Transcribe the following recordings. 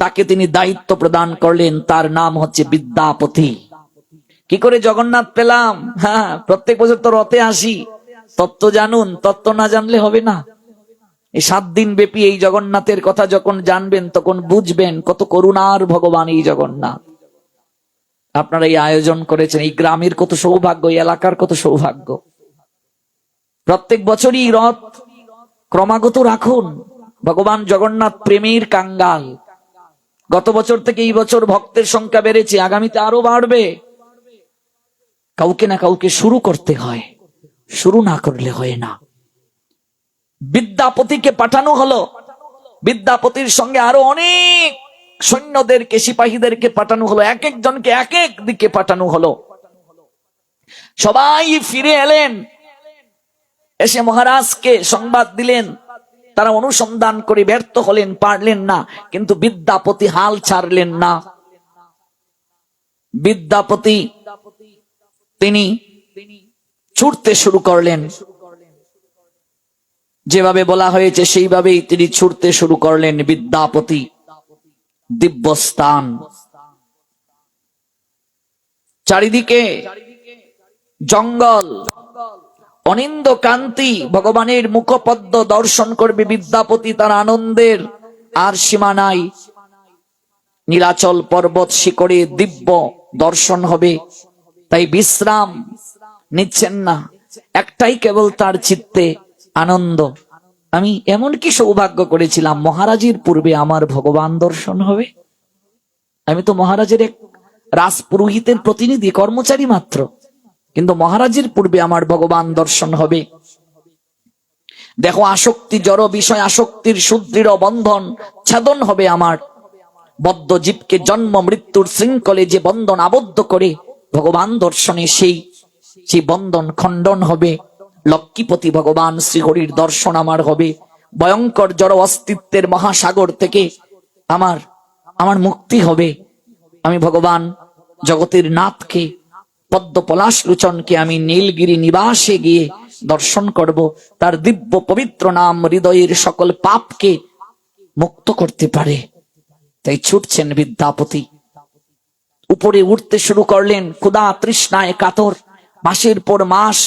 তাকে তিনি দায়িত্ব প্রদান করলেন, তার নাম হচ্ছে বিদ্যাপতি। কি করে জগন্নাথ পেলাম? হ্যাঁ প্রত্যেক বছর তো রথে আসি। তত্ত্ব জানুন তত্ত্ব না জানলে হবে না। এই সাত দিন ব্যাপী এই জগন্নাথের কথা যখন জানবেন, তখন বুঝবেন কত করুণার ভগবান এই জগন্নাথ। আপনারা এই আয়োজন করেছেন, এই গ্রামের কত সৌভাগ্য, এই এলাকার কত সৌভাগ্য। প্রত্যেক বছরই রথ ক্রমাগত রাখুন। ভগবান জগন্নাথ প্রেমের কাঙ্গাল। গত বছর থেকে এই বছর ভক্তের সংখ্যা বেড়েছে, আগামীতে আরও বাড়বে। কাউকে না কাউকে শুরু করতে হয়, শুরু না করলে হয় না। বিদ্যাপতিকে পাঠানো হলো। বিদ্যাপতির সঙ্গে আরও অনেক সৈন্যদেরকে, সিপাহীদেরকে পাঠানো হলো। এক একজনকে এক এক দিকে পাঠানো হলো। সবাই ফিরে এলেন। এসে মহারাজকে সংবাদ দিলেন। তারা অনুসন্ধান করে ব্যর্থ হলেন, পারলেন না, কিন্তু বিদ্যাপতি হাল ছাড়লেন না। বিদ্যাপতি তিনি ছুটতে শুরু করলেন। যেভাবে বলা হয়েছে, সেইভাবেই তিনি ছুটতে শুরু করলেন বিদ্যাপতি দিব্যস্থান। চারিদিকে জঙ্গল অনিন্দ কান্তি ভগবানের মুখপদ্ম দর্শন করবে বিদ্যাপতি তার আনন্দের। আর সীমা নাই। নীলাচল পর্বত শিকড়ে দিব্য দর্শন হবে। তাই বিশ্রাম নিচ্ছেন না। একটাই কেবল তার চিত্তে আনন্দ। আমি এমন কি সৌভাগ্য করেছিলাম, মহারাজের পূর্বে আমার ভগবান দর্শন হবে? আমি তো মহারাজের এক রাজপুরোহিতের প্রতিনিধি, কর্মচারী মাত্র। কিন্তু মহারাজের পূর্বে আমার ভগবান দর্শন হবে। দেখো, আসক্তি জড় বিষয়, আসক্তির সুদৃঢ় বন্ধন, ছেদন হবে আমার। বদ্ধ জীবকে জন্ম, মৃত্যুর শৃঙ্খলে যে বন্ধন আবদ্ধ করে ভগবান দর্শনে সেই সেই বন্ধন খণ্ডন হবে। লক্ষ্মীপতি ভগবান শ্রীহরির দর্শন আমার হবে। ভয়ঙ্কর জড় অস্তিত্বের মহাসাগর থেকে আমার আমার মুক্তি হবে। আমি ভগবান জগতের নাথকে পদ্ম পলাশ লোচনকে আমি নীলগিরি নিবাসে গিয়ে দর্শন করব। তার দিব্য পবিত্র নাম হৃদয়ের সকল পাপকে মুক্ত করতে পারে। তাই ছুটছেন বিদ্যাপতি। উপরে উঠতে শুরু করলেন ক্ষুদা তৃষ্ণায় কাতর। মাসের পর মাস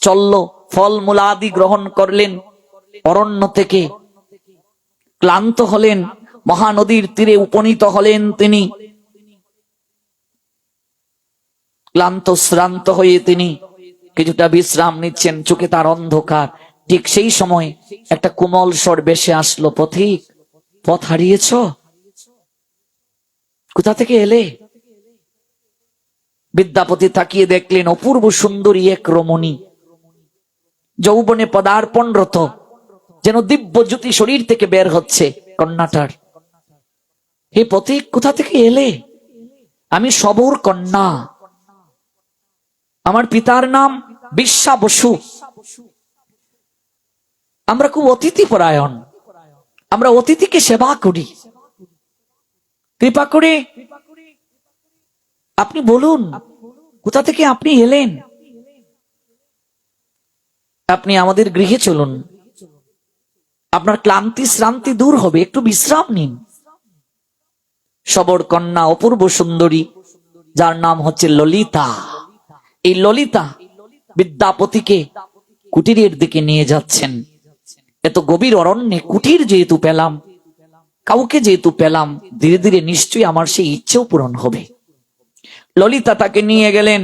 চলল, ফল মূলাদি গ্রহণ করলেন। অরণ্য থেকে ক্লান্ত হলেন, মহানদীর তীরে উপনীত হলেন তিনি। ক্লান্ত, শ্রান্ত হয়ে তিনি কিছুটা বিশ্রাম নিচ্ছেন। চোখে তার অন্ধকার। ঠিক সেই সময় একটা কোমল স্বর বেশে আসলো, পথিক, পথ হারিয়েছ? কোথা থেকে এলে? বিদ্যাপতি তাকিয়ে দেখলেন অপূর্ব সুন্দরী এক রমণী। যৌবনে পদার্পণরত, যেন দিব্য জ্যোতি শরীর থেকে বের হচ্ছে কন্যাটার। হে পথিক, কোথা থেকে এলে? আমি সবর কন্যা। আমার পিতার নাম বিশ্বা বসু। আমরা খুব অতিথি পরায়ণ। আমরা অতিথিকে সেবা করি। কৃপা করে আপনি বলুন, কোথা থেকে আপনি এলেন? আপনি আমাদের গৃহে চলুন। আপনার ক্লান্তি শ্রান্তি দূর হবে। একটু বিশ্রাম নিন। সবর কন্যা অপূর্ব সুন্দরী, যার নাম হচ্ছে ললিতা। এই ললিতা বিদ্যাপতিকে কুটিরের দিকে নিয়ে যাচ্ছেন। এত গভীর অরণ্যে কুটির যেহেতু পেলাম, কাউকে যেহেতু পেলাম, ধীরে ধীরে নিশ্চয়ই আমার সেই ইচ্ছেও পূরণ হবে। ললিতা তাকে নিয়ে গেলেন।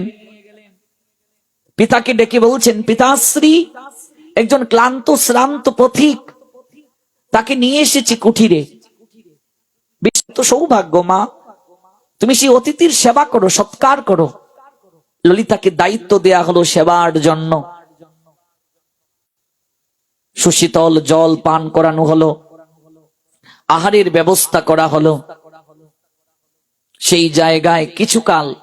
পিতাকে ডেকে বলছেন, পিতাশ্রী, একজন ক্লান্ত, শ্রান্ত পথিক, তাকে নিয়ে এসেছি কুঠিরে বিশেষ সৌভাগ্য মা, তুমি সেই অতিথির সেবা করো, সৎকার করো। ললিতাকে দায়িত্ব দেয়া হলো সেবার জন্য। সুশীতল জল পান করানো হলো। আহারের ব্যবস্থা করা হলো। সেই জায়গায় কিছুকাল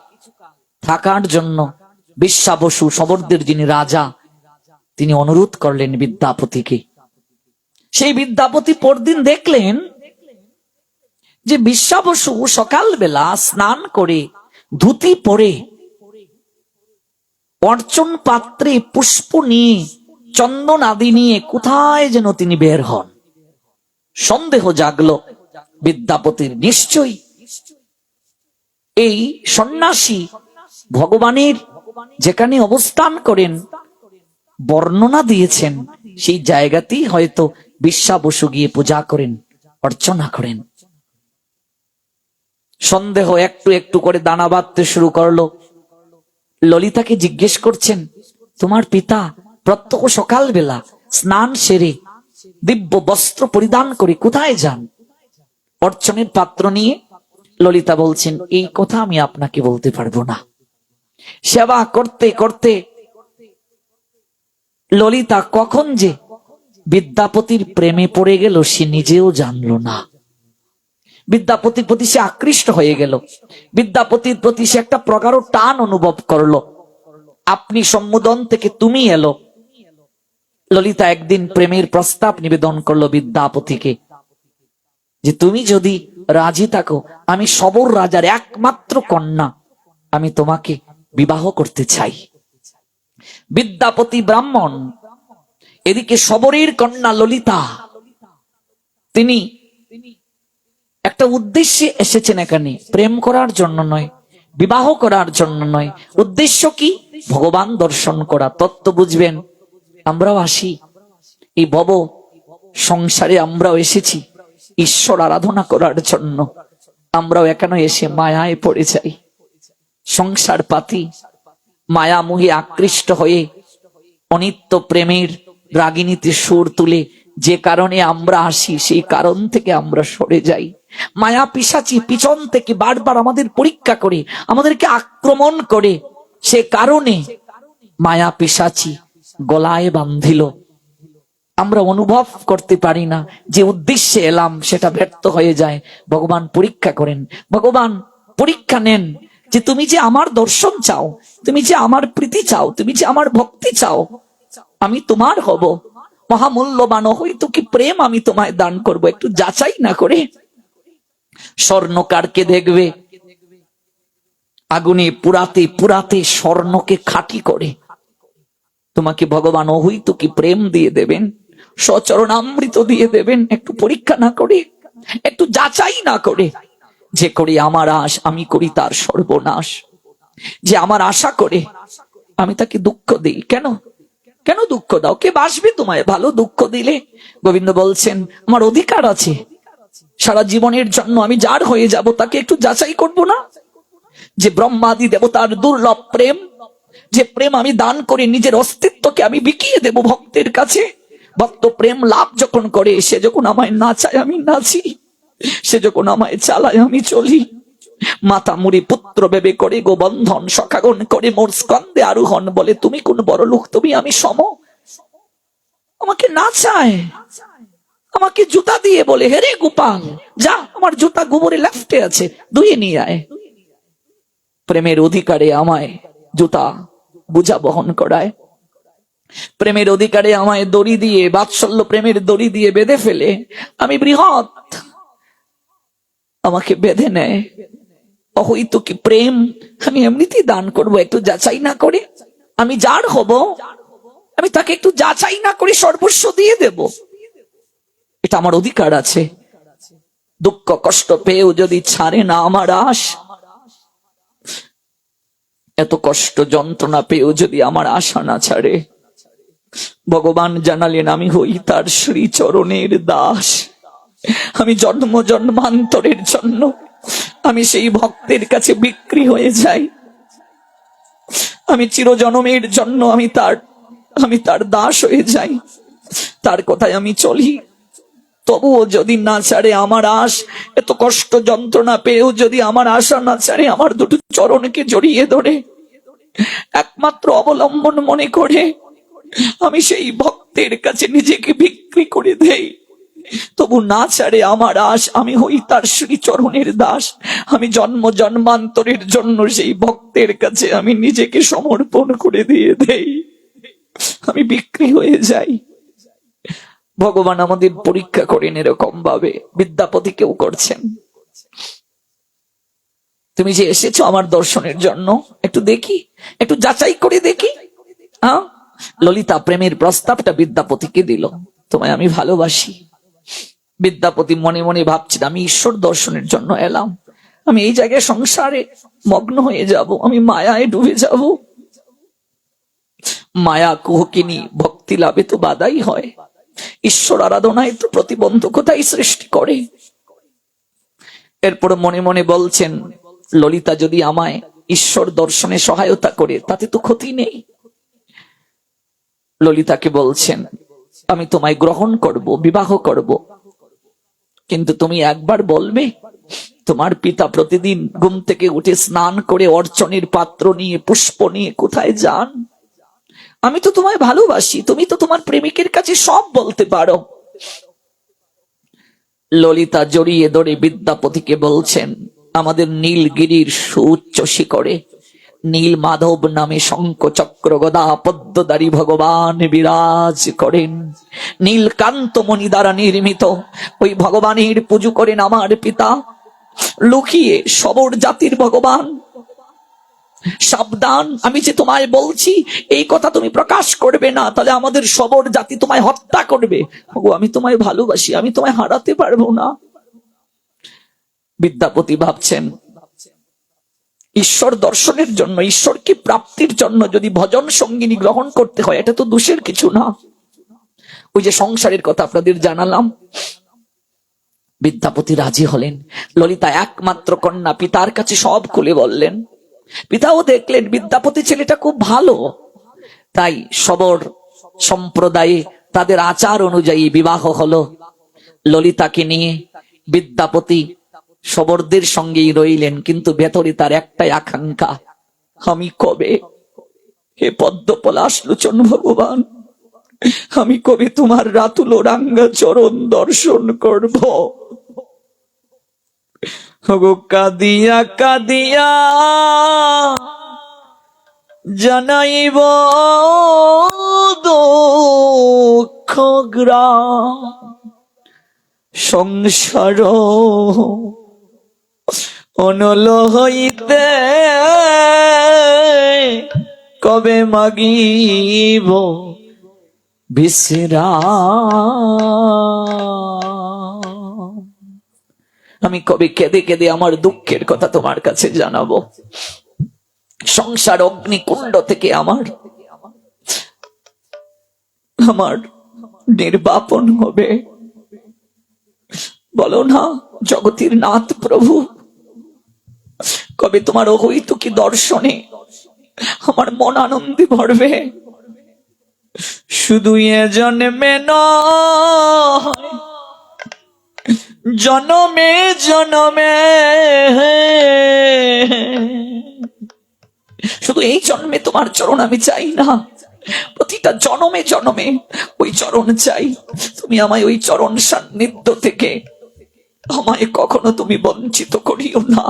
থাকার জন্য বিশ্বাবসু সবরদের যিনি রাজা, তিনি অনুরোধ করলেন বিদ্যাপতিকে। সেই বিদ্যাপতি পরদিন দেখলেন যে বিশ্বাবসু সকালবেলা স্নান করে ধুতি পরে অর্চন পাত্রে পুষ্প নিয়ে চন্দন আদি নিয়ে কোথায় যেন তিনি বের হন? সন্দেহ জাগলো বিদ্যাপতির নিশ্চয়ই। এই সন্ন্যাসী ভগবানের যেখানে অবস্থান করেন, বর্ণনা দিয়েছেন, সেই জায়গাতেই হয়তো বিশ্বা বসু গিয়ে পূজা করেন, অর্চনা করেন। সন্দেহ একটু একটু করে দানা বাঁধতে শুরু করল। ললিতাকে জিজ্ঞেস করছেন, তোমার পিতা প্রত্যহ সকালবেলা স্নান সেরে দিব্য বস্ত্র পরিধান করে কোথায় যান? অর্চনের পাত্র নিয়ে ললিতা বলছেন, এই কথা আমি আপনাকে বলতে পারব না। সেবা করতে করতে ললিতা কখন যে বিদ্যাপতির প্রেমে পড়ে গেল সে নিজেও জানলো না। বিদ্যাপতির প্রতি সে আকৃষ্ট হয়ে গেল। বিদ্যাপতির প্রতি সে একটা প্রগাঢ় টান অনুভব করল। আপনি সম্মোদন থেকে তুমি এলো। ললিতা একদিন প্রেমের প্রস্তাব নিবেদন করল বিদ্যাপতিকে যে তুমি যদি রাজি থাকো, আমি সবর রাজার একমাত্র কন্যা। আমি তোমাকে বিবাহ করতে চাই। বিদ্যাপতি ব্রাহ্মণ, এদিকে সবরের কন্যা ললিতা, তিনি একটা উদ্দেশ্যে এসেছেন এখানে। প্রেম করার জন্য নয়, বিবাহ করার জন্য নয়। উদ্দেশ্য কি? ভগবান দর্শন করা। তত্ত্ব বুঝবেন। আমরাও আসি। এই ভব সংসারে আমরাও এসেছি। ঈশ্বর আরাধনা করার জন্য। আমরাও এখানে এসে মায়ায় পড়ে যাই। সংসার পাতি মায়ামোহে আকৃষ্ট হয়ে অনিত্য প্রেমের রাগিনীতে সুর তুলে যে কারণে আমরা আসি, সেই কারণ থেকে আমরা সরে যাই। মায়া পিসাচি পিছন থেকে বারবার আমাদের পরীক্ষা করে, আমাদেরকে আক্রমণ করে। সে কারণে মায়া পিসাচি গলায় বান্ধিল আমরা অনুভব করতে পারি না যে উদ্দেশ্যে এলাম, সেটা ব্যর্থ হয়ে যায়। ভগবান পরীক্ষা করেন। ভগবান, পরীক্ষা নেন যে তুমি যে আমার দর্শন চাও, তুমি যে আমার প্রীতি চাও, তুমি যে আমার ভক্তি চাও, আমি তোমার হব। মহামূল্যবান, হয়তো কি প্রেম আমি তোমায় দান করব? একটু যাচাই না করে। স্বর্ণকারকে দেখবে? আগুনে পুরাতে পুরাতে স্বর্ণকে খাঁটি করে। তোমাকে ভগবান অহৈত কি প্রেম দিয়ে দেবেন? সচরণামৃত দিয়ে দেবেন? একটু পরীক্ষা না করে? একটু যাচাই না করে? যে করি আমার আশ, আমি করি তার সর্বনাশ। যে আমার আশা করে, আমি তাকে দুঃখ দিই। কেন? কেন দুঃখ দাও? কে বাসবে তোমায়? ভালো দুঃখ দিলে? গোবিন্দ বলছেন, আমার অধিকার আছে। সারা জীবনের জন্য আমি যার হয়ে যাব তাকে একটু যাচাই করব না? যে ব্রহ্মাদি দেবতার দুর্লভ প্রেম, যে প্রেম আমি দান করে নিজের অস্তিত্বকে আমি বিকিয়ে দেব ভক্তের কাছে, ভক্ত প্রেম লাভ যখন করে, সে যখন আমায় নাচায় আমি নাচি, সে যখন আমায় চালায় আমি চলি। মাতা মুড়ি পুত্র বেবে করে গো বন্ধন সখাগন করে মোর স্কন্দে আরোহণ বলে, তুমি কোন বড় লোক, তুমি আমি সম। আমাকে নাচায় আমাকে জুতা দিয়ে বলে হেরে গোপাল, যা, আমার জুতা গোবরে লেফটে আছে, ধুয়ে নিয়ে আয়। প্রেমের অধিকারে আমায় জুতা বুঝা বহন করায়। প্রেমের অধিকারে আমায় দড়ি দিয়ে, বাৎসল্য প্রেমের দড়ি দিয়ে বেঁধে ফেলে। আমি বৃহৎ, আমাকে বেঁধে নেয়। অহৈত কি প্রেম? আমি এমনিতেই দান করব, একটু যাচাই না করে? আমি যার হব? আমি তাকে একটু যাচাই না করে সর্বস্ব দিয়ে দেব। এটা আমার অধিকার আছে। দুঃখ কষ্ট পেয়েও যদি ছাড়ে না আমার আশ, এত কষ্ট যন্ত্রণা পেয়েও যদি আমার আশা না ছাড়ে, ভগবান জানালেন আমি হই তার শ্রীচরণের দাস। আমি জন্ম জন্মান্তরের জন্য আমি সেই ভক্তের কাছে বিক্রি হয়ে যাই। আমি চিরজনমের জন্য আমি তার আমি তার দাস হয়ে যাই। তার কথায় আমি চলি। তবুও যদি না ছাড়ে আমার আশ, এত কষ্ট যন্ত্রণা পেয়েও যদি আমার আশা না ছাড়ে, আমার দুটো চরণকে জড়িয়ে ধরে। একমাত্র অবলম্বন মনে করে, আমি সেই ভক্তের কাছে নিজেকে বিক্রি করে দেই। তবু না ছাড়ে আমার আশ। আমি হই তার শ্রীচরণের দাস। আমি জন্ম জন্মান্তরের জন্য সেই ভক্তের কাছে আমি নিজেকে সমর্পণ করে দিয়ে দেই। আমি বিক্রি হয়ে যাই। ভগবান আমাদের পরীক্ষা করেন এরকম ভাবে। বিদ্যাপতি কেউ করছেন। তুমি যে এসেছ আমার দর্শনের জন্য, একটু দেখি, একটু যাচাই করে দেখি। হ্যাঁ? ললিতা প্রেমের প্রস্তাবটা বিদ্যাপতিকে দিল। তোমায় আমি ভালোবাসি। বিদ্যাপতি মনে মনে ভাবছেন আমি ঈশ্বর দর্শনের জন্য এলাম। আমি এই জায়গায় সংসারে মগ্ন হয়ে যাব। আমি মায়ায় ডুবে যাব। মায়া কুহকিনী ভক্তি লাভে তো বাধাই হয়। ঈশ্বর আরাধনায় তো প্রতিবন্ধকতাই সৃষ্টি করে। এরপর মনে মনে বলছেন, ললিতা, যদি আমায় ঈশ্বর দর্শনে সহায়তা করে, তাতে তো ক্ষতি নেই। ললিতাকে বলছেন, আমি তোমায় গ্রহণ করব, বিবাহ করব। কিন্তু তুমি একবার বলবে, তোমার পিতা প্রতিদিন ঘুম থেকে উঠে স্নান করে অর্চনের পাত্র নিয়ে, পুষ্প নিয়ে কোথায় যান? আমি তো তোমায় ভালোবাসি, তুমি তো তোমার প্রেমিকের কাছে সব বলতে পারো। ললিতা জড়িয়ে ধরে বিদ্যাপতিকে বলছেন, আমাদের নীলগিরির সুউচ্চ শিখরে নীল মাধব নামে শঙ্খ চক্র গদা পদ্মদারী ভগবান বিরাজ করেন। নীলকান্ত মণি দ্বারা নির্মিত। ওই ভগবানের পুজো করেন আমার পিতা। লুকিয়ে সবর জাতির ভগবান। সাবধান, আমি যে তোমায় বলছি, এই কথা তুমি প্রকাশ করবে না। তাহলে আমাদের সবর জাতি তোমায় হত্যা করবে। আমি তোমায় ভালোবাসি, আমি তোমায় হারাতে পারব না। বিদ্যাপতি ভাবছেন ঈশ্বর দর্শনের জন্য, ঈশ্বরকে প্রাপ্তির জন্য যদি ভজন সঙ্গিনী গ্রহণ করতে হয়, এটা তো দোষের কিছু না। ওই যে সংসারের কথা আপনাদের জানালাম। বিদ্যাপতি রাজি হলেন। ললিতা একমাত্র কন্যা পিতার কাছে সব খুলে বললেন, পিতাও দেখলেন, বিদ্যাপতি ছেলেটা খুব ভালো। তাই সবর সম্প্রদায়ে তাদের আচার অনুযায়ী বিবাহ হলো। ললিতাকে নিয়ে বিদ্যাপতি সবরদের সঙ্গেই রইলেন, কিন্তু ভেতরে তার একটাই আকাঙ্ক্ষা, আমি কবে হে পদ্ম পলাশ লোচন ভগবান, আমি কবে তোমার রাতুল রাঙ্গা চরণ দর্শন করব? কাদিয়া কাদিয়া জানাইব দুঃখ সংসার অনল হইতে কবে মাগিব? বিশ্রাম আমি কবে কেঁদে কেঁদে আমার দুঃখের কথা তোমার কাছে জানাব? সংসার অগ্নিকুণ্ড থেকে আমার। আমার নির্বাপন হবে। বলো না, জগতের নাথ প্রভু। কবে তোমার অহৈতুকি দর্শনে আমার মন আনন্দে ভরবে? শুধু এ জন্মে জনমে জনমে শুধু এই জন্মে তোমার চরণ আমি চাই না। প্রতিটা জনমে জনমে ওই চরণ চাই। তুমি আমায় ওই চরণ সান্নিধ্য থেকে আমায় কখনো তুমি বঞ্চিত করিও না।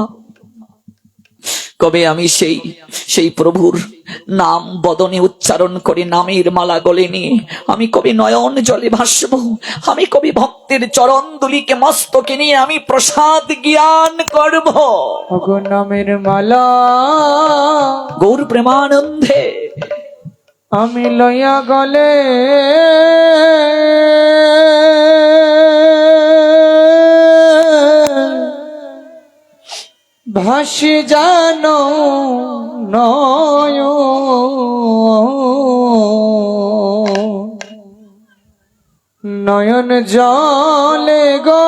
কবে আমি সেই সেই প্রভুর নাম বদনে উচ্চারণ করে নামের মালা গলে নিয়ে? আমি কবি নয়ন জলে ভাসব? আমি কবি ভক্তের চরণ দুলিকে মস্তকে নিয়ে আমি প্রসাদ জ্ঞান করব? নামের মালা। গৌর প্রেমানন্দে। আমি লইয়া গলে। ভাসি জানো নয়। নয়ন জলে গো।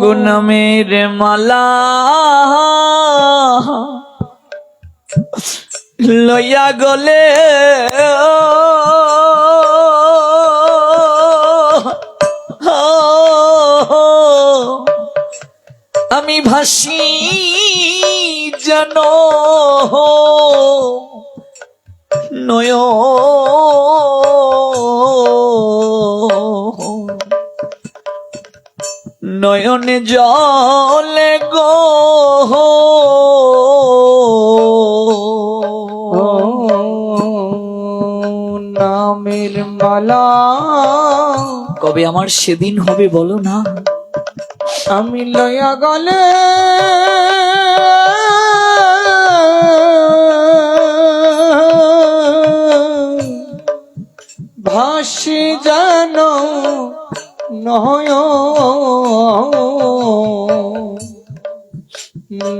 গো নামের মালা। লইয়া গলে আমি ভাসি যেন নয় নয়নে জলে গো। নামের মালা। কবে আমার সেদিন হবে বলো না? আমি লয়া গলে। ভাসি জান নয়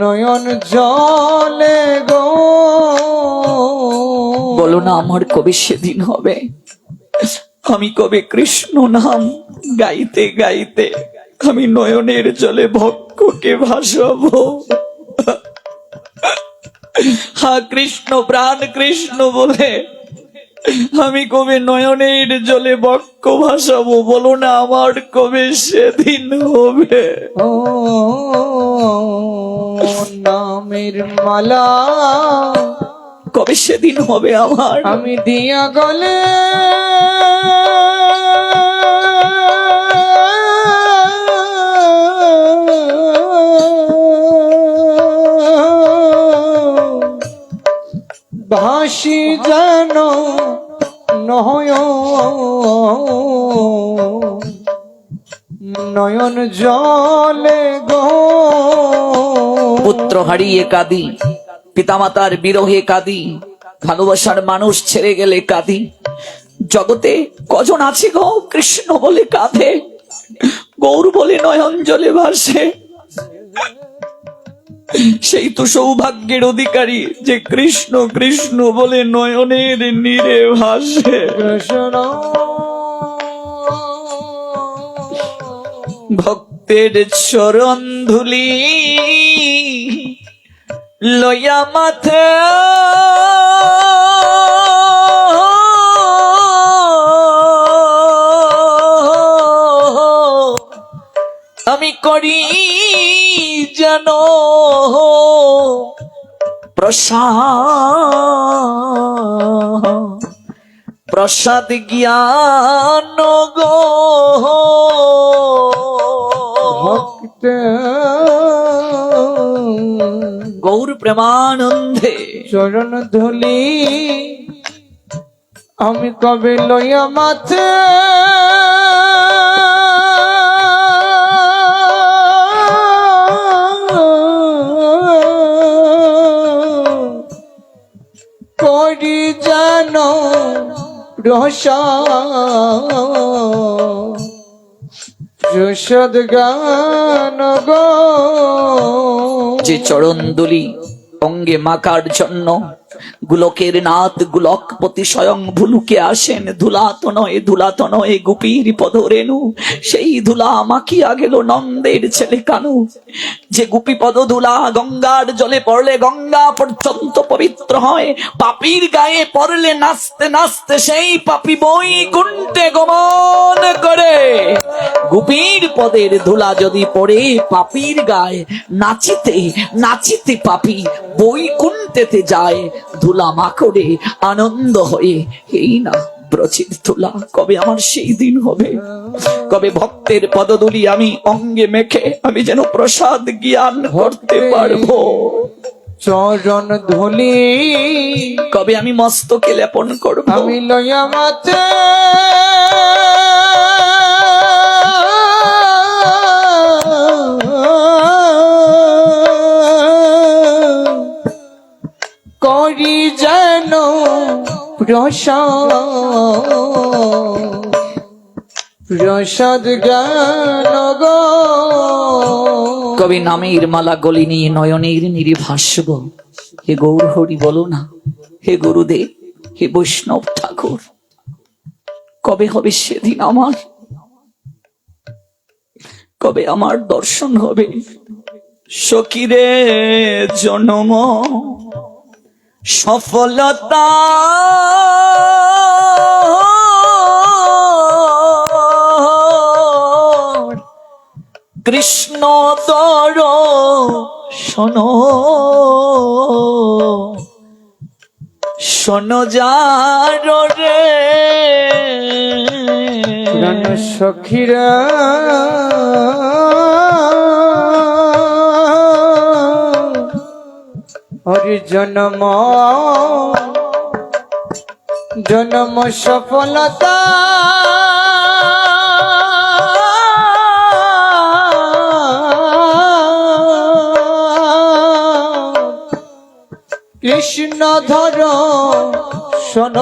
নয়ন জলে গো। বলো না, আমার কবে সেদিন হবে। আমি কবে কৃষ্ণ নাম গাইতে গাইতে আমি নয়নের জলে ভক্ষকে ভাসাবো। হা কৃষ্ণ প্রাণ কৃষ্ণ বলে আমি কবে নয়নের জলে বক্ষ ভাসাবো বলো না আমার কবে সেদিন হবে। ও নামের মালা। কবে সেদিন হবে আমার? আমি দিয়া গলে ভাসি নয় নয়ন। জলে গো। পুত্র হারিয়ে কাঁদি, পিতামাতার বিরহে কাঁদি, ভালোবাসার মানুষ ছেড়ে গেলে কাঁদি। জগতে কজন আছে গো, কৃষ্ণ বলে কাঁধে গৌর বলে নয়ন জলে ভাসে। সেই তো সৌভাগ্যের অধিকারী যে কৃষ্ণ কৃষ্ণ বলে নয়নের নীরে ভাসে। ভক্তের চরণ ধুলি লয়া মাথা। আমি করি যেন প্রসাদ প্রসাদ জ্ঞান গো। ভক্ত। গৌর প্রেমানন্দে। চরণ ধুলি আমি কবে লইয়া মাথে রসা যশদ গান গো। যে চরণ দুলি অঙ্গে মাকার জন্য। গুলকের নাথ গুলকপতি স্বয়ং ভুলুকে আসেন ধুলাত নয় ধুলাত নয়, গুপির পদ রেণু। সেই ধুলা মাখিয়া গেল নন্দের ছেলে কানু। যে গুপি পদ ধুলা গঙ্গার জলে পড়লে গঙ্গা পর্যন্ত পবিত্র হয়। পাপির গায়ে পড়লে নাচতে নাচতে সেই পাপি বই কুণ্ঠে গমন করে। গুপির পদের ধুলা যদি পড়ে পাপির গায়ে, নাচিতে নাচিতে পাপি বই কুণ্ঠেতে যায়। ধুলা মাকড়ে আনন্দ হয়ে এই না ব্রচিত ধুলা কবে আমার সেই দিন হবে? কবে ভক্তের পদদুলি আমি অঙ্গে মেখে আমি যেন প্রসাদ জ্ঞান করতে পারব? চরণ ধুলি কবে আমি মস্তকে লেপন করব? আমি লইয়া মাতে করি যেন প্রসাদ। প্রসাদ জ্ঞান গো? কবি নামের মালা গলি নিয়ে নয়নের নিরে ভাসব। হে গৌর হরি বলো না, হে গুরুদেব, হে বৈষ্ণব ঠাকুর, কবে হবে সেদিন আমার? কবে আমার দর্শন হবে? সকিরে জনম? সফলতা। কৃষ্ণ তর শোন। শোন যার রে। সখীরা। হরি জন্ম জন্ম সফলতা। কৃষ্ণ ধর শোন।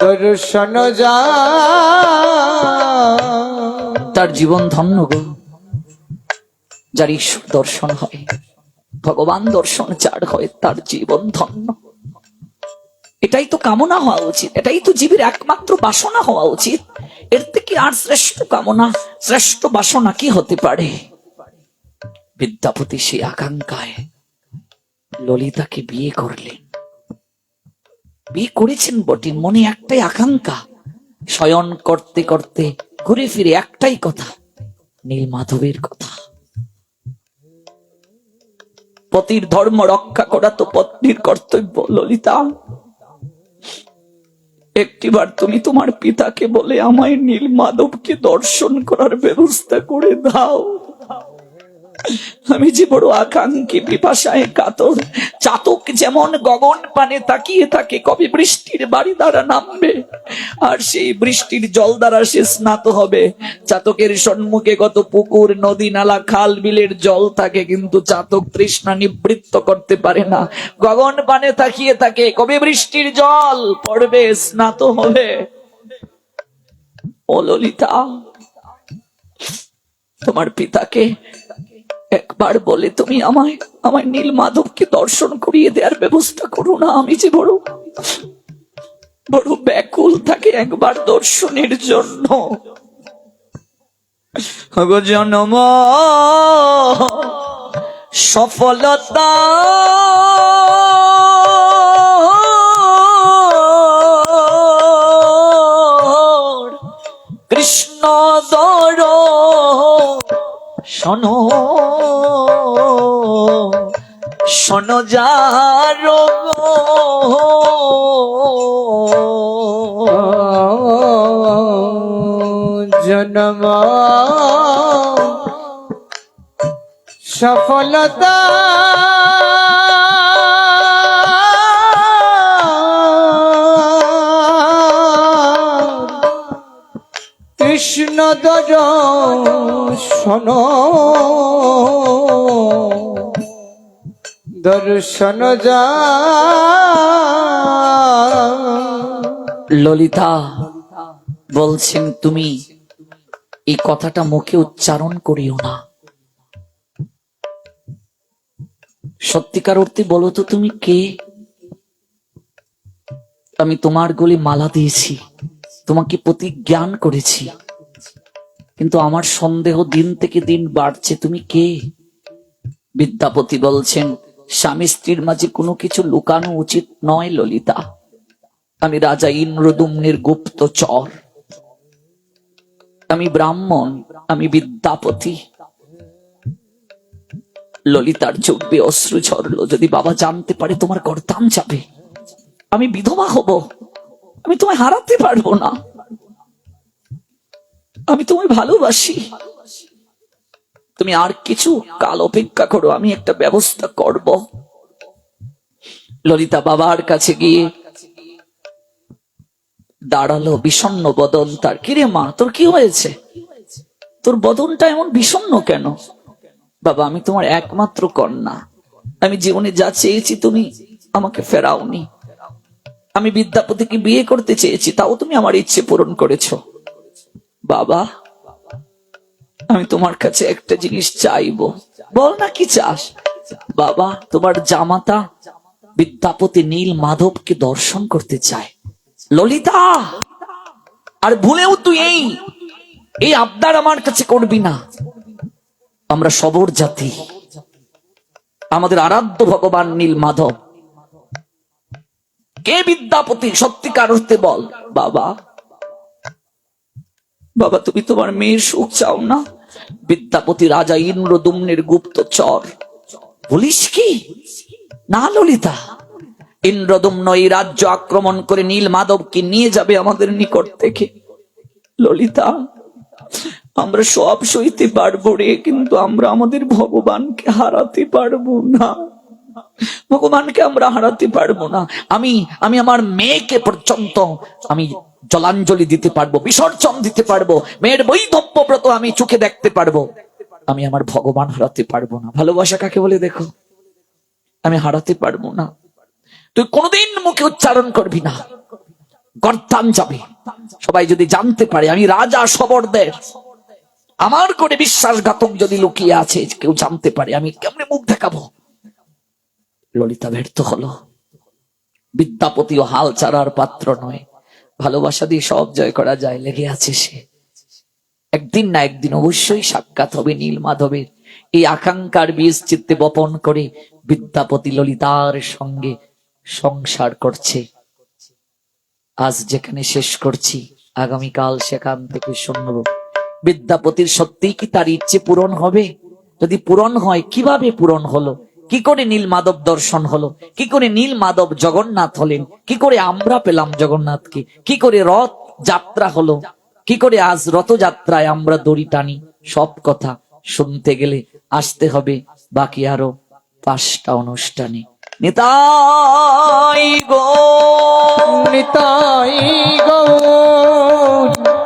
দর্শন যা। তার জীবন ধন্য গো। যার ঈশ্বর দর্শন হয়, ভগবান দর্শন যার হয়, তার জীবন ধন্য। এটাই তো কামনা হওয়া উচিত, এটাই তো জীবের একমাত্র বাসনা হওয়া উচিত। এর থেকে আর শ্রেষ্ঠ কামনা, শ্রেষ্ঠ বাসনা কি হতে পারে? বিদ্যাপতি সেই আকাঙ্ক্ষায় ললিতাকে বিয়ে করলেন। বিয়ে করেছেন বটে মনে একটাই আকাঙ্ক্ষা, শয়ন করতে করতে ঘুরে ফিরে একটাই কথা নীল মাধবের কথা। পতির ধর্ম রক্ষা করা তো পত্নীর কর্তব্য, ললিতা। একটিবার তুমি তোমার পিতাকে বলে আমায় নীল মাধবকে দর্শন করার ব্যবস্থা করে দাও। আমি যে বড় আকাঙ্ক্ষী, পিপাসায় কাতর, চাতক যেমন গগন পানে তাকিয়ে থাকে, কবে বৃষ্টির বাড়ি দ্বারা নামবে? আর সেই বৃষ্টির জল দ্বারা সে স্নাত হবে। চাতকের সম্মুখে কত পুকুর, নদী, নালা, খাল, বিলের জল থাকে, কিন্তু চাতক তৃষ্ণা নিবৃত্ত করতে পারে না। গগন পানে তাকিয়ে থাকে, কবে বৃষ্টির জল পড়বে, স্নাত হবে? ও ললিতা, তোমার পিতাকে একবার বলে তুমি আমায় আমায় নীল মাধবকে দর্শন করিয়ে দেওয়ার ব্যবস্থা করো না, আমি যে বড় বড় ব্যাকুল থাকে একবার দর্শনের জন্য। জনম, সফলতা। কৃষ্ণ দর, শোনো। শোনো যার জন্ম। সফলতা। কৃষ্ণ দর্শন দর্শন যা। ললিতা, বলছেন তুমি এই কথাটা মুখে উচ্চারণ করিও না। সত্যিকার অর্থে বলো তো তুমি কে? আমি তোমার গলি মালা দিয়েছি, তোমাকে প্রতিজ্ঞান করেছি, কিন্তু আমার সন্দেহ দিন থেকে দিন বাড়ছে। তুমি কে? বিদ্যাপতি বলছেন স্বামী স্ত্রীর মাঝে কোনো কিছু লুকানো উচিত নয়, ললিতা। আমি রাজা ইন্দ্রদুম্নের গুপ্ত চর। আমি ব্রাহ্মণ, আমি বিদ্যাপতি। ললিতার চোখ বেয়ে অশ্রু ঝরলো। যদি বাবা জানতে পারে তোমার গরদান যাবে, আমি বিধবা হব। আমি তোমায় হারাতে পারব না। আমি তোমায় ভালোবাসি। তুমি আর কিছু কাল অপেক্ষা করো, আমি একটা ব্যবস্থা করব। ললিতা বাবার কাছে গিয়ে দাঁড়াল, বিষণ্ণ বদন। তার, কিরে মা, তোর কি হয়েছে? তোর বদনটা এমন বিষণ্ণ কেন? বাবা, আমি তোমার একমাত্র কন্যা। আমি জীবনে যা চেয়েছি তুমি আমাকে ফেরাওনি। আমি বিদ্যাপতিকে বিয়ে করতে চেয়েছি, তাও তুমি আমার ইচ্ছে পূরণ করেছ। বাবা আমি তোমার কাছে একটা জিনিস চাইব। বল না, কি চাস? বাবা, তোমার জামাতা বিদ্যাপতি নীল মাধবকে দর্শন করতে চায়। ললিতা! আর ভুলেও তুই এই এই আবদার আমার কাছে করবি না। আমরা সবর জাতি। আমাদের আরাধ্য ভগবান নীল মাধব। কে বিদ্যাপতি? সত্যিকার অর্থে বল। বাবা বাবা, তুমি তোমার মেয়ের সুখ চাও না? বিদ্যাপতি রাজা ইন্দ্রদুম্নের গুপ্ত চর বলিস কি? না ললিতা, ইন্দ্রদুম্ন এই রাজ্য আক্রমণ করে নীল মাধবকে নিয়ে যাবে আমাদের নিকট থেকে। ললিতা, আমরা সব সইতে পারব রে, কিন্তু আমরা আমাদের ভগবানকে হারাতে পারব না। ভগবানকে আমরা হারাতে পারব না। আমি আমি আমার মেয়েকে পর্যন্ত, আমি জলাঞ্জলি দিতে পারব, বিসর্জন দিতে পারব, মেয়ের বৈধব্য ব্রত আমি চোখে দেখতে পারব। আমি আমার ভগবান হারাতে পারব না। ভালোবাসা কাকে বলে দেখো? আমি হারাতে পারব না। তুই কোনোদিন মুখে উচ্চারণ করবি না। গর্তান যাবে। সবাই যদি জানতে পারে, আমি রাজা সবরদের। আমার করে বিশ্বাসঘাতক যদি লুকিয়ে আছে, কেউ জানতে পারে, আমি কেমনে মুখ দেখাবো? ললিতা ব্যর্থ হলো। বিদ্যাপতিও হাল ছাড়ার পাত্র নয়। ভালোবাসা দিয়ে সব জয় করা যায় লেগে আছে সে। একদিন না একদিন অবশ্যই সাক্ষাৎ হবে নীল মাধবের। এই আকাঙ্ক্ষার বীজ চিত্তে বপন করে বিদ্যাপতি ললিতার সঙ্গে সংসার করছে। আজ যেখানে শেষ করছি, আগামীকাল সেখান থেকে শুনব। বিদ্যাপতির সত্যিই কি তার ইচ্ছে পূরণ হবে? যদি পূরণ হয়, কীভাবে পূরণ হলো? কি করে নীল মাধব দর্শন হলো? কি করে নীল মাধব জগন্নাথ হলেন? কি করে আমরা পেলাম জগন্নাথকে? কি করে রথ যাত্রা হলো? কি করে আজ রথযাত্রায় আমরা দড়ি টানি? সব কথা শুনতে গেলে আসতে হবে বাকি আরও পাঁচটা অনুষ্ঠানে। নিতাই গো! নিতাই গৌর